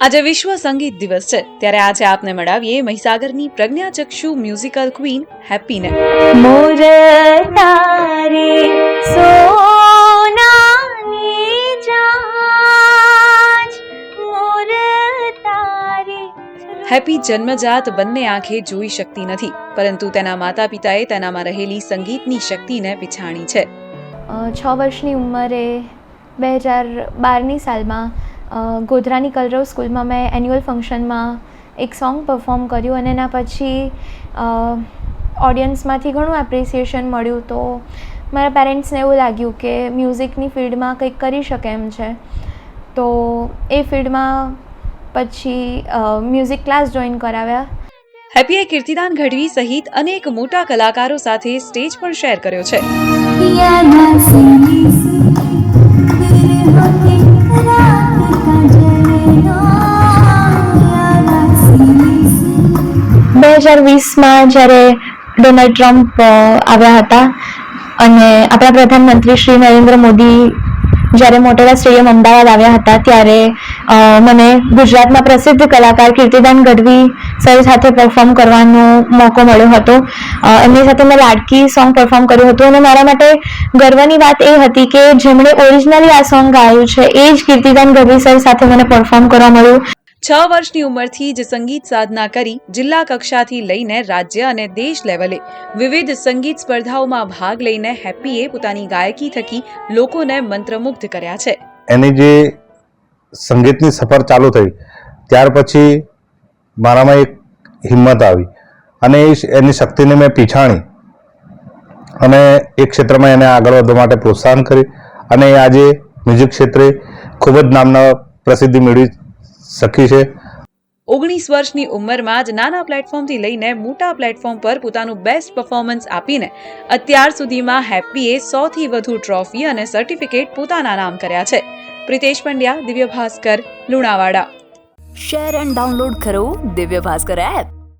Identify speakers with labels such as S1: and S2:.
S1: આજે વિશ્વ સંગીત દિવસ છે. ત્યારે આજે આપને મળાવીએ મહીસાગરની પ્રજ્ઞાચક્ષુ મ્યુઝિકલ ક્વીન હેપીને
S2: મોર તારે સોનાની જાજ મોર તારે
S1: હેપી જન્મજાત બંને આંખે જોઈ શકતી નથી પરંતુ તેના માતા પિતાએ તેનામાં રહેલી સંગીતની શક્તિને પીછાણી છે.
S2: છ વર્ષની ઉંમરે બે હજાર બારની સાલમાં ગોધરાની કલરવ સ્કૂલમાં મેં એન્યુઅલ ફંક્શનમાં એક સોંગ પરફોર્મ કર્યું અને એના પછી ઓડિયન્સમાંથી ઘણું એપ્રિસિએશન મળ્યું. તો મારા પેરેન્ટ્સને એવું લાગ્યું કે મ્યુઝિકની ફિલ્ડમાં કંઈક કરી શકે એમ છે. તો એ ફિલ્ડમાં પછી મ્યુઝિક ક્લાસ જોઈન કરાવ્યા.
S1: હેપીએ કીર્તિદાન ગઢવી સહિત અનેક મોટા કલાકારો સાથે સ્ટેજ પણ શેર કર્યો છે.
S2: હજાર વીસમાં જ્યારે ડોનાલ્ડ ટ્રમ્પ આવ્યા હતા અને આપણા પ્રધાનમંત્રી શ્રી નરેન્દ્ર મોદી જ્યારે મોટેરા સ્ટેડિયમ અમદાવાદ આવ્યા હતા ત્યારે મને ગુજરાતના પ્રસિદ્ધ કલાકાર કીર્તિદાન ગઢવી સર સાથે પરફોર્મ કરવાનો મોકો મળ્યો હતો. એમની સાથે મેં લાડકી સોંગ પરફોર્મ કર્યું હતું અને મારા માટે ગર્વની વાત એ હતી કે જેમણે ઓરિજિનલી આ સોંગ ગાયું છે, એ જ કીર્તિદાન ગઢવી સર સાથે મને પરફોર્મ કરવા મળ્યું.
S1: છ વર્ષની ઉંમરથી જ સંગીત સાધના કરી જિલ્લા કક્ષાથી લઈને રાજ્ય અને દેશ લેવલે વિવિધ સંગીત સ્પર્ધાઓમાં ભાગ લઈને હેપીએ પોતાની ગાયકી થકી લોકોને મંત્રમુગ્ધ કર્યા છે.
S3: એની જે સંગીતની સફર ચાલુ થઈ, ત્યાર પછી મારામાં એક હિંમત આવી અને એની શક્તિને મેં પીછાણી અને એ ક્ષેત્રમાં એને આગળ વધવા માટે પ્રોત્સાહન કરી અને આજે મ્યુઝિક ક્ષેત્રે ખૂબ જ નામના પ્રસિદ્ધિ મેળવી શકી છે.
S1: ઓગણીસ વર્ષની ઉંમરમાં જ નાના પ્લેટફોર્મથી લઈને મોટા પ્લેટફોર્મ પર પોતાનું બેસ્ટ પરફોર્મન્સ આપીને અત્યાર સુધીમાં હેપ્પીએ સૌથી વધુ ટ્રોફી અને સર્ટિફિકેટ પોતાના નામ કર્યા છે. Pritesh Pandya Divya Bhaskar Lunawada.
S4: Share and download કરો દિવ્ય ભાસ્કર એપ